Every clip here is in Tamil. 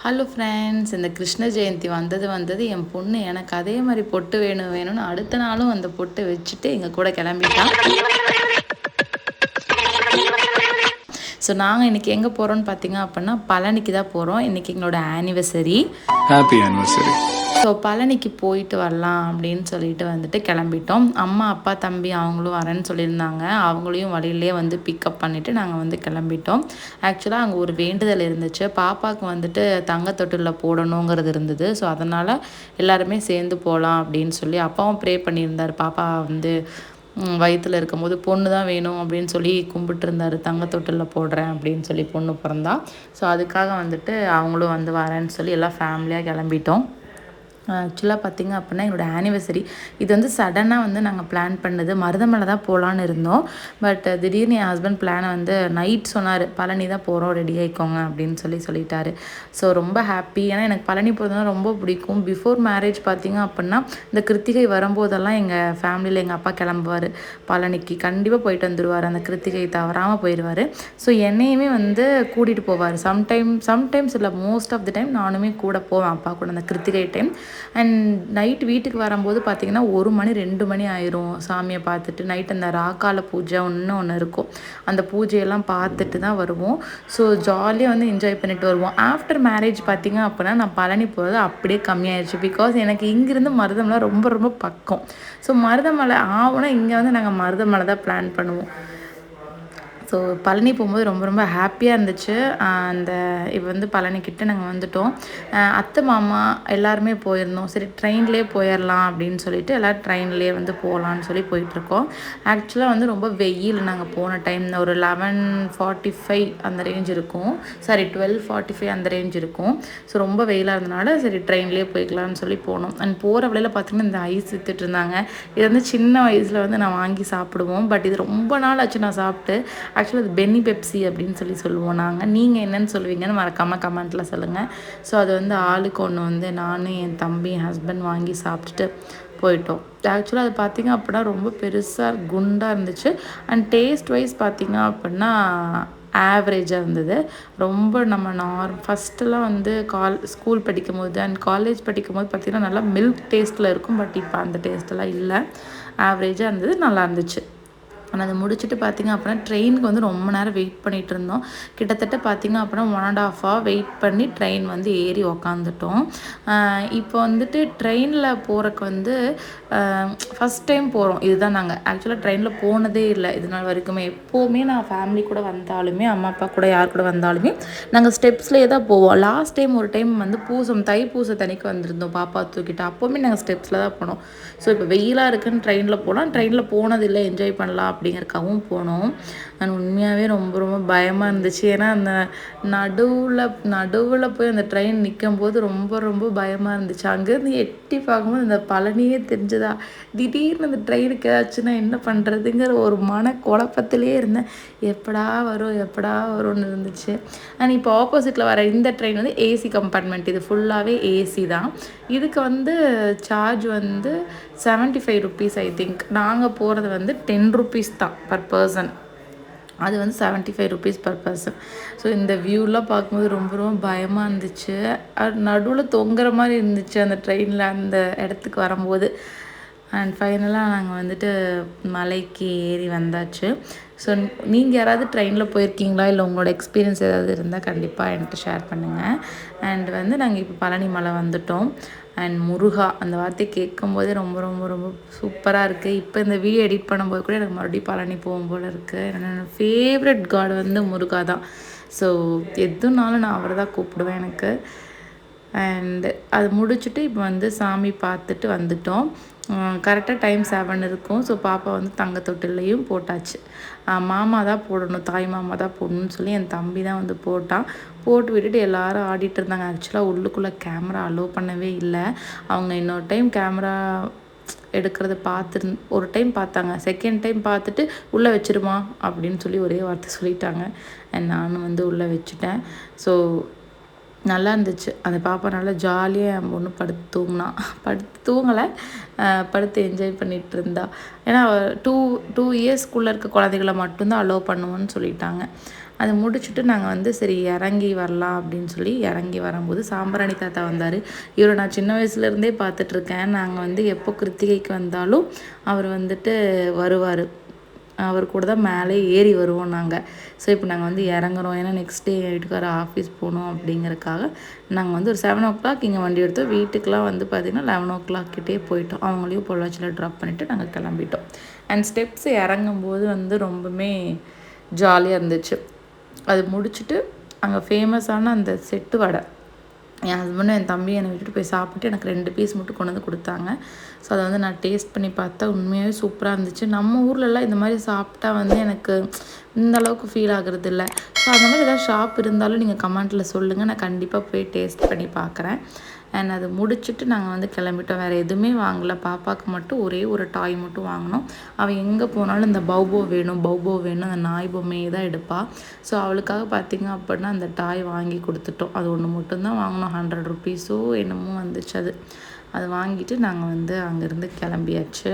ஹலோ ஃப்ரெண்ட்ஸ் இந்த கிருஷ்ண ஜெயந்தி வந்தது வந்தது என் பொண்ணு எனக்கு அதே மாதிரி பொட்டு வேணும் வேணும்னு அடுத்த நாளும் அந்த பொட்டு வச்சுட்டு எங்கள் கூட கிளம்பிட்டான் ஸோ நாங்கள் இன்றைக்கி எங்கே போகிறோம்னு பார்த்தீங்க அப்படின்னா பழனிக்கு தான் போகிறோம் இன்றைக்கி எங்களோட ஆனிவர்சரி ஹாப்பி ஆனிவர்சரி ஸோ பழனிக்கு போயிட்டு வரலாம் அப்படின்னு சொல்லிட்டு வந்துட்டு கிளம்பிட்டோம். அம்மா அப்பா தம்பி அவங்களும் வரேன்னு சொல்லியிருந்தாங்க. அவங்களையும் வழியிலே வந்து பிக்கப் பண்ணிவிட்டு நாங்கள் வந்து கிளம்பிட்டோம். ஆக்சுவலாக அங்கே ஒரு வேண்டுதல் இருந்துச்சு. பாப்பாவுக்கு வந்துட்டு தங்கத்தொட்டில் போடணுங்கிறது இருந்தது. ஸோ அதனால் எல்லாருமே சேர்ந்து போகலாம் அப்படின்னு சொல்லி அப்பாவும் ப்ரே பண்ணியிருந்தார். பாப்பா வந்து வயிற்றில் இருக்கும்போது பொண்ணு தான் வேணும் அப்படின்னு சொல்லி கும்பிட்டுருந்தாரு. தங்கத்தொட்டில் தொட்டிலில் போடுறேன் அப்படின்னு சொல்லி பொண்ணு பிறந்தா. ஸோ அதுக்காக வந்துட்டு அவங்களும் வந்து வரேன்னு சொல்லி எல்லாம் ஃபேமிலியாக கிளம்பிட்டோம். ஆக்சுவலாக பார்த்திங்க அப்படின்னா என்னோடய ஆனிவர்சரி இது வந்து சடனாக வந்து நாங்கள் பிளான் பண்ணது. மருதமலை தான் போகலான்னு இருந்தோம். பட் திடீர்னு என் ஹஸ்பண்ட் பிளானை வந்து நைட் சொன்னார் பழனி தான் போகிறோம் ரெடி ஆகிக்கோங்க அப்படின்னு சொல்லி சொல்லிட்டாரு. ஸோ ரொம்ப ஹாப்பி ஏன்னா எனக்கு பழனி போகிறதுனா ரொம்ப பிடிக்கும். பிஃபோர் மேரேஜ் பார்த்திங்க அப்படின்னா இந்த கிருத்திகை வரும்போதெல்லாம் எங்கள் ஃபேமிலியில் எங்கள் அப்பா கிளம்புவார். பழனிக்கு கண்டிப்பாக போயிட்டு வந்துடுவார் அந்த கிருத்திகை தவறாமல் போயிடுவார் ஸோ என்னையுமே வந்து கூட்டிகிட்டு போவார். சம்டைம் சம்டைம்ஸ் இல்லை மோஸ்ட் ஆஃப் த டைம் நானுமே கூட போவேன். அப்பா கூட அந்த கிருத்திகை டைம் அண்ட் நைட் வீட்டுக்கு வரும்போது பார்த்திங்கன்னா ஒரு மணி ரெண்டு மணி ஆயிரும் சாமியை பார்த்துட்டு. நைட் அந்த ராக்கால பூஜை ஒன்று ஒன்று இருக்கும். அந்த பூஜையெல்லாம் பார்த்துட்டு தான் வருவோம். ஸோ ஜாலியாக வந்து என்ஜாய் பண்ணிட்டு வருவோம். ஆஃப்டர் மேரேஜ் பார்த்திங்க அப்படின்னா நான் பழனி போகிறது அப்படியே கம்மியாயிடுச்சு பிகாஸ் எனக்கு இங்கேருந்து மருதமலை ரொம்ப ரொம்ப பக்கம். ஸோ மருதமலை ஆகுனா இங்கே வந்து நாங்கள் மருதமலை தான் பிளான் பண்ணுவோம். ஸோ பழனி போகும்போது ரொம்ப ரொம்ப ஹாப்பியாக இருந்துச்சு. அந்த இப்போ வந்து பழனிக்கிட்ட நாங்கள் வந்துட்டோம். அத்தை மாமா எல்லாருமே போயிருந்தோம். சரி ட்ரெயின்லேயே போயிடலாம் அப்படின்னு சொல்லிட்டு எல்லோரும் ட்ரெயின்லேயே வந்து போகலான்னு சொல்லி போயிட்டுருக்கோம். ஆக்சுவலாக வந்து ரொம்ப வெயில் நாங்கள் போன டைம் ஒரு லெவன் ஃபார்ட்டி ஃபைவ் அந்த ரேஞ்ச் இருக்கும். சாரி டுவெல் ஃபார்ட்டி ஃபைவ் அந்த ரேஞ்ச் இருக்கும். ஸோ ரொம்ப வெயிலாக இருந்தனால சரி ட்ரெயின்லேயே போய்க்கலான்னு சொல்லி போனோம். அண்ட் போகிற வழியில் பார்த்திங்கன்னா இந்த ஐஸ் வித்துட்டு இருந்தாங்க. இது வந்து சின்ன வயசில் வந்து நான் வாங்கி சாப்பிடுவோம். பட் இது ரொம்ப நாள் ஆச்சு நான் சாப்பிட்டு. ஆக்சுவலாக அது பென்னி பெப்சி அப்படின்னு சொல்லி சொல்லுவோம் நாங்கள் நீங்கள் என்னென்னு சொல்லுவீங்கன்னு மறக்காமல் கமெண்ட்டில் சொல்லுங்கள் ஸோ அது வந்து ஆளுக்கு ஒன்று வந்து நானும் என் தம்பி என் ஹஸ்பண்ட் வாங்கி சாப்பிட்டுட்டு போயிட்டோம். ஆக்சுவலாக அது பார்த்திங்க அப்படின்னா ரொம்ப பெருசாக குண்டாக இருந்துச்சு. அண்ட் டேஸ்ட் வைஸ் பார்த்திங்க அப்படின்னா ஆவரேஜாக இருந்தது. ரொம்ப நம்ம நார் ஃபஸ்ட்டெல்லாம் வந்து கால் ஸ்கூல் படிக்கும் போது அண்ட் காலேஜ் படிக்கும் போது பார்த்திங்கன்னா நல்லா மில்க் டேஸ்ட்டில் இருக்கும். பட் இப்போ அந்த டேஸ்ட்டெல்லாம் இல்லை. ஆவரேஜாக இருந்தது நல்லா இருந்துச்சு. ஆனால் அதை முடிச்சுட்டு பார்த்திங்க அப்படின்னா ட்ரெயினுக்கு வந்து ரொம்ப நேரம் வெயிட் பண்ணிகிட்டு இருந்தோம். கிட்டத்தட்ட பார்த்திங்க அப்படின்னா one and half hour wait பண்ணி ட்ரெயின் வந்து ஏறி உக்காந்துட்டோம். இப்போ வந்துட்டு ட்ரெயினில் போகிறக்கு வந்து ஃபஸ்ட் டைம் போகிறோம் இதுதான் நாங்கள் ஆக்சுவலாக ட்ரெயினில் போனதே இல்லை. இது நாள் வரைக்குமே. எப்போவுமே நான் ஃபேமிலி கூட வந்தாலுமே அம்மா அப்பா கூட யார் கூட வந்தாலுமே நாங்கள் ஸ்டெப்ஸ்லேயே தான் போவோம். லாஸ்ட் டைம் ஒரு டைம் வந்து பூசம் தை பூச தனிக்கு வந்திருந்தோம். பாப்பா தூக்கிட்டு. அப்போவுமே நாங்கள் ஸ்டெப்ஸில் தான் போனோம். ஸோ இப்போ வெயிலாக இருக்குன்னு ட்ரெயினில் போகலாம் ட்ரெயினில் போனதில்லை. என்ஜாய் பண்ணலாம். அப்படிங்கிறக்காகவும் போனோம். நான் உண்மையாகவே ரொம்ப ரொம்ப பயமாக இருந்துச்சு. ஏன்னா அந்த நடுவில் நடுவில் போய் அந்த ட்ரெயின் நிற்கும் போது ரொம்ப ரொம்ப பயமாக இருந்துச்சு. அங்கேருந்து எட்டி பார்க்கும்போது அந்த பழனியே தெரிஞ்சதா? திடீர்னு அந்த ட்ரெயினுக்கு ஏதாச்சுன்னா என்ன பண்ணுறதுங்கிற ஒரு மன குழப்பத்திலே இருந்தேன். எப்படா வரும் எப்படா வரும்னு இருந்துச்சு. அண்ட் இப்போ ஆப்போசிட்டில் வர இந்த ட்ரெயின் வந்து ஏசி கம்பார்ட்மெண்ட் இது ஃபுல்லாகவே ஏசி தான். இதுக்கு வந்து சார்ஜ் வந்து seventy five rupees I think நாங்கள் போகிறது வந்து டென் ருபீஸ் தான் பர் பர்சன் அது வந்து seventy five rupees per person so இந்த வியூலாம் பார்க்கும்போது ரொம்ப ரொம்ப பயமாக இருந்துச்சு. அது நடுவில் தொங்குற மாதிரி இருந்துச்சு அந்த ட்ரெயினில் அந்த இடத்துக்கு வரும்போது. அண்ட் ஃபைனலாக நாங்கள் வந்துட்டு மலைக்கு ஏறி வந்தாச்சு. ஸோ நீங்கள் யாராவது ட்ரெயினில் போயிருக்கீங்களா? இல்லை உங்களோட எக்ஸ்பீரியன்ஸ் ஏதாவது இருந்தால் கண்டிப்பாக என்கிட்ட ஷேர் பண்ணுங்கள் அண்ட் வந்து நாங்கள் இப்போ பழனி மலை வந்துட்டோம். அண்ட் முருகா அந்த வார்த்தையை கேட்கும்போதே ரொம்ப ரொம்ப ரொம்ப சூப்பராக இருக்குது இப்போ இந்த வீடியோ எடிட் பண்ணும்போது கூட எனக்கு மறுபடியும் பழனி போகும் போல் இருக்குது என்னோடய ஃபேவரட் காட் வந்து முருகா தான். ஸோ எதுனாலும் நான் அவரை தான் கூப்பிடுவேன் எனக்கு. அண்டு அது முடிச்சுட்டு இப்போ வந்து சாமி பார்த்துட்டு வந்துட்டோம். கரெக்டாக டைம் செவன் இருக்கும். ஸோ பாப்பா வந்து தங்க தொட்டிலையும் போட்டாச்சு மாமா தான் போடணும் தாய் மாமா தான் போடணும்னு சொல்லி என் தம்பி தான் வந்து போட்டான். போட்டு விட்டுட்டு எல்லாரும் ஆடிட்டு இருந்தாங்க. ஆக்சுவலாக உள்ளுக்குள்ளே கேமரா அலோவ் பண்ணவே இல்லை. அவங்க இன்னொரு டைம் கேமரா எடுக்கிறத பார்த்து ஒரு டைம் பார்த்தாங்க. செகண்ட் டைம் பார்த்துட்டு உள்ளே வச்சிருமா? அப்படின்னு சொல்லி ஒரே வார்த்தை சொல்லிட்டாங்க. அண்ட் நானும் வந்து உள்ளே வச்சுட்டேன். ஸோ நல்லா இருந்துச்சு அந்த பாப்பா நல்லா ஜாலியாக என் பொண்ணு படுத்து தூங்கினா. படுத்து தூங்கலை. படுத்து என்ஜாய் பண்ணிகிட்டு இருந்தா ஏன்னா டூ டூ இயர்ஸ்க்குள்ளே இருக்க குழந்தைகளை மட்டும்தான் அலோவ் பண்ணுவோன்னு சொல்லிட்டாங்க. அதை முடிச்சுட்டு நாங்கள் வந்து சரி இறங்கி வரலாம் அப்படின்னு சொல்லி இறங்கி வரும்போது சாம்பராணி தாத்தா வந்தார். இவரை நான் சின்ன வயசுலேருந்தே பார்த்துட்ருக்கேன் நாங்கள் வந்து எப்போ கிருத்திகைக்கு வந்தாலும் அவர் வந்துட்டு வருவார். அவர் கூட தான் மேலே ஏறி வருவோம் நாங்கள். ஸோ இப்போ நாங்கள் வந்து இறங்குறோம். ஏன்னா நெக்ஸ்ட் டே வீட்டுக்கார ஆஃபீஸ் போகணும் அப்படிங்கிறக்காக நாங்கள் வந்து ஒரு செவன் ஓ கிளாக் இங்கே வண்டி எடுத்தோம். வீட்டுக்கெலாம் வந்து பார்த்திங்கன்னா லெவன் ஓ கிளாக் கிட்டே போயிட்டோம். அவங்களையும் பொள்ளாச்சியில் ட்ராப் பண்ணிவிட்டு நாங்கள் கிளம்பிட்டோம். அண்ட் ஸ்டெப்ஸ் இறங்கும்போது வந்து ரொம்பவுமே ஜாலியாக இருந்துச்சு. அது முடிச்சுட்டு அங்கே ஃபேமஸான அந்த செட்டு வடை. என் ஹஸ்பண்டும் என் தம்பி என்னை விட்டுட்டு போய் சாப்பிட்டு எனக்கு ரெண்டு பீஸ் மட்டும் கொண்டு வந்து கொடுத்தாங்க. ஸோ அதை வந்து நான் டேஸ்ட் பண்ணி பார்த்தா உண்மையாகவே சூப்பராக இருந்துச்சு. நம்ம ஊர்லலாம் இந்த மாதிரி சாப்பிட்டா வந்து எனக்கு இந்த அளவுக்கு ஃபீல் ஆகுறது இல்லை. ஸோ அந்த மாதிரி ஏதாவது ஷாப் இருந்தாலும் நீங்கள் கமெண்ட்டில் சொல்லுங்கள் நான் கண்டிப்பாக போய் டேஸ்ட் பண்ணி பார்க்குறேன். அண்ட் அதை முடிச்சுட்டு நாங்கள் வந்து கிளம்பிட்டோம். வேறு எதுவுமே வாங்கலை. பாப்பாவுக்கு மட்டும் ஒரே ஒரு டாய் மட்டும் வாங்கினோம். அவள் எங்கே போனாலும் இந்த பௌபோ வேணும் பௌபோ வேணும். அந்த நாய் பொம்மையை தான் எடுப்பாள் ஸோ அவளுக்காக பார்த்தீங்க அப்படின்னா அந்த டாய் வாங்கி கொடுத்துட்டோம். அது ஒன்று மட்டும்தான் வாங்கினோம். ஹண்ட்ரட் ருபீஸோ என்னமோ வந்துச்சு அது. அதை வாங்கிட்டு நாங்கள் வந்து அங்கேருந்து கிளம்பியாச்சு.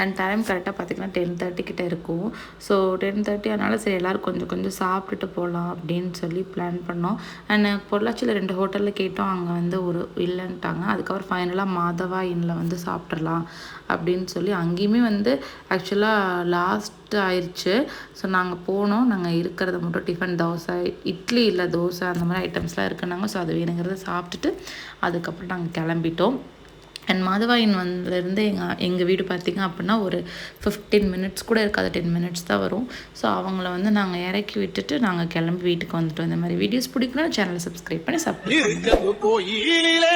அண்ட் டைம் கரெக்டாக பார்த்திங்கன்னா டென் தேர்ட்டி கிட்ட இருக்கும். ஸோ டென் தேர்ட்டி அதனால் சரி எல்லோரும் கொஞ்சம் கொஞ்சம் சாப்பிட்டுட்டு போகலாம் அப்படின்னு சொல்லி பிளான் பண்ணோம். அண்ட் பொள்ளாச்சியில் ரெண்டு ஹோட்டலில் கேட்டோம். அங்கே வந்து ஒரு இல்லைன்ட்டாங்க. அதுக்கப்புறம் ஃபைனலாக மாதவா இன்னில் வந்து சாப்பிட்றலாம் அப்படின்னு சொல்லி அங்கேயுமே வந்து ஆக்சுவலாக லாஸ்ட் ஆயிடுச்சு ஸோ நாங்கள் போனோம். நாங்கள் இருக்கிறத மட்டும் டிஃபன் தோசை இட்லி இல்லை தோசை அந்த மாதிரி ஐட்டம்ஸ்லாம் இருக்குனாங்க. ஸோ அது வேணுங்கிறத சாப்பிட்டுட்டு அதுக்கப்புறம் நாங்கள் கிளம்பிட்டோம். அண்ட் மாதவாயின் வந்துலேருந்து எங்கள் எங்கள் வீடு பார்த்திங்க அப்படின்னா ஒரு ஃபிஃப்டீன் மினிட்ஸ் கூட இருக்காது. டென் மினிட்ஸ் தான் வரும். ஸோ அவங்கள வந்து நாங்கள் இறக்கி விட்டுட்டு நாங்கள் கிளம்பி வீட்டுக்கு வந்துட்டோம். இந்த மாதிரி வீடியோஸ் பிடிக்கணும் சேனலை சப்ஸ்கிரைப் பண்ணி சப்ஸ்கிரைப் கோயிலே